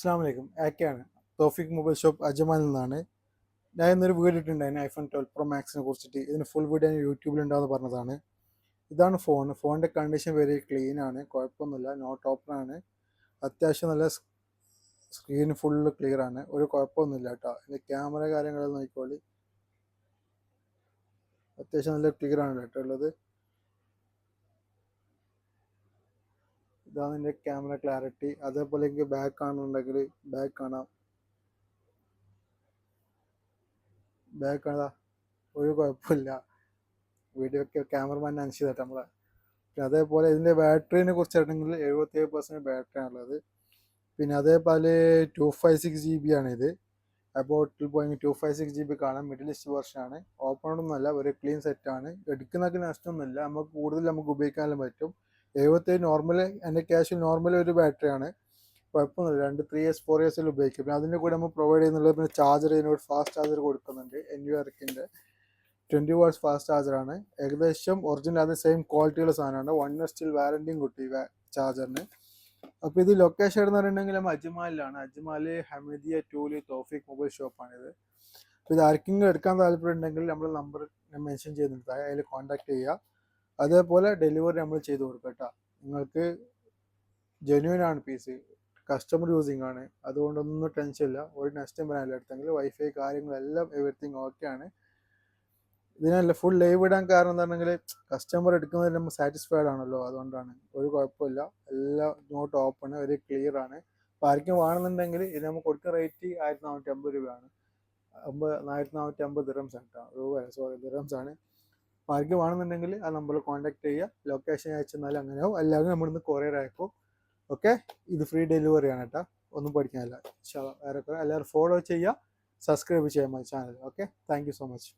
അസ്സാം വലൈക്കും ആക്കെയാണ് തോഫിക് മൊബൈൽ ഷോപ്പ് അജമാനിൽ നിന്നാണ്. ഞാൻ ഇന്നൊരു വീഡിയോ ഇട്ടിട്ടുണ്ടായിരുന്നു ഐഫോൺ ട്വൽവ് പ്രോ മാക്സിനെ കുറിച്ചിട്ട്. ഇതിന് ഫുൾ വീഡിയോ ഞാൻ യൂട്യൂബിൽ ഉണ്ടാവുമെന്ന് പറഞ്ഞതാണ്. ഇതാണ് ഫോൺ ഫോണിന്റെ കണ്ടീഷൻ വെരി ക്ലീൻ ആണ്. കുഴപ്പമൊന്നുമില്ല. നോട്ട് ഓപ്പണാണ് അത്യാവശ്യം നല്ല സ്ക്രീൻ ഫുള്ള് ക്ലിയർ ആണ്. ഒരു കുഴപ്പമൊന്നുമില്ല കേട്ടോ. ഇതിന്റെ ക്യാമറ കാര്യങ്ങളെല്ലാം നോക്കിക്കോളി. അത്യാവശ്യം നല്ല ക്ലിയർ ആണ് കേട്ടോ ഉള്ളത്. ഇതാണ് ഇതിന്റെ ക്യാമറ ക്ലാരിറ്റി അതേപോലെ എനിക്ക് ബാക്ക് കാണുന്നുണ്ടെങ്കിൽ ബാക്ക് കാണാം. ബാക്ക് കാണാം ഒരു കുഴപ്പമില്ല. വീഡിയോ ഒക്കെ ക്യാമറമാൻ തരാം നമ്മളെ. പിന്നെ അതേപോലെ ഇതിന്റെ ബാറ്ററിനെ കുറിച്ചാണെങ്കിൽ എഴുപത്തേഴ് പെർസെന്റ് ബാറ്ററി ഉള്ളത്. പിന്നെ അതേപോലെ two five six G B ആണ് ഇത്. About പോയി two five six G B കാണാം. മിഡിൽ ഈസ്റ്റ് വെർഷനാണ് ഓപ്പൺ ഒന്നുമല്ല. ഒരു ക്ലീൻ സെറ്റ് ആണ്. എടുക്കുന്നതൊക്കെ നഷ്ടമൊന്നുമില്ല. നമുക്ക് കൂടുതൽ നമുക്ക് ഉപയോഗിക്കാനും പറ്റും. എഴുപത്തേഴ് നോർമൽ എന്റെ ക്യാഷിൽ നോർമൽ ഒരു ബാറ്ററിയാണ് കുഴപ്പമൊന്നുമില്ല. രണ്ട് ത്രീ ഇയേഴ്സ് ഫോർ ഇയേഴ്സിൽ ഉപയോഗിക്കും. പിന്നെ അതിന്റെ കൂടെ നമ്മൾ പ്രൊവൈഡ് ചെയ്യുന്നുള്ളത് പിന്നെ ചാർജർ ഇതിനോട് ഫാസ്റ്റ് ചാർജർ കൊടുക്കുന്നുണ്ട്. എൻ യു ആർക്കിന്റെ ട്വന്റി വാട്ട്സ് ഫാസ്റ്റ് ചാർജറാണ് ഏകദേശം ഒറിജിനൽ അതേ സെയിം ക്വാളിറ്റിയുള്ള സാധനമാണ് വൺ ഇയർ സ്റ്റിൽ വാറണ്ടിയും കിട്ടി ചാർജറിന് അപ്പോൾ ഇത് ലൊക്കേഷൻ എന്ന് പറയുന്നുണ്ടെങ്കിൽ നമ്മൾ അജ്മാലിലാണ്. അജ്മാൽ ഹമീദിയ ടൂലി തോഫിക് മൊബൈൽ ഷോപ്പാണിത് അപ്പോൾ ഇത് ആർക്കെങ്കിലും എടുക്കാൻ താല്പര്യം ഉണ്ടെങ്കിൽ നമ്മൾ നമ്പർ മെൻഷൻ ചെയ്യുന്നുണ്ട് അതിൽ കോൺടാക്ട് ചെയ്യുക. അതേപോലെ ഡെലിവറി നമ്മൾ ചെയ്ത് കൊടുക്കുക കേട്ടോ. നിങ്ങൾക്ക് ജെന്യൂൻ ആണ് പീസ് കസ്റ്റമർ യൂസിങ് ആണ്. അതുകൊണ്ടൊന്നും ടെൻഷൻ ഇല്ല. ഒരു നെക്സ്റ്റ് വരാനില്ല എടുത്തെങ്കിൽ വൈഫൈ കാര്യങ്ങളെല്ലാം എവറിത്തിങ് ഓക്കെ ആണ്. ഇതിനല്ല ഫുൾ ലൈവ് ഇടാൻ കാരണം എന്താണെങ്കിൽ കസ്റ്റമർ എടുക്കുന്നതിൽ നമ്മൾ സാറ്റിസ്ഫൈഡ് ആണല്ലോ. അതുകൊണ്ടാണ്. ഒരു കുഴപ്പമില്ല. എല്ലാം നോട്ട് ഓപ്പൺ ഒരു ക്ലിയർ ആണ്. അപ്പോൾ ആർക്കും വേണമെന്നുണ്ടെങ്കിൽ ഇത് നമുക്ക് കൊടുക്കുന്ന റേറ്റ് ആയിരത്തി നാനൂറ്റി അമ്പത് രൂപയാണ്. അമ്പത് ആയിരത്തി നാനൂറ്റി അമ്പത് ദിറംസ് ആണ് രൂപ സോറി ദിറംസ് ആണ്. അപ്പോൾ അത് നമ്പറിൽ കോൺടാക്ട് ചെയ്യുക. ലൊക്കേഷൻ അയച്ചെന്നാൽ അങ്ങനെയാവും അല്ലെങ്കിൽ നമ്മളിന്ന് കൊറിയർ അയക്കും ഓക്കെ ഇത് ഫ്രീ ഡെലിവറി ആണ് കേട്ടോ. ഒന്നും പഠിക്കാനല്ല. വേറെ എല്ലാവരും ഫോളോ ചെയ്യുക. സബ്സ്ക്രൈബ് ചെയ്യാൻ മതി channel okay thank so much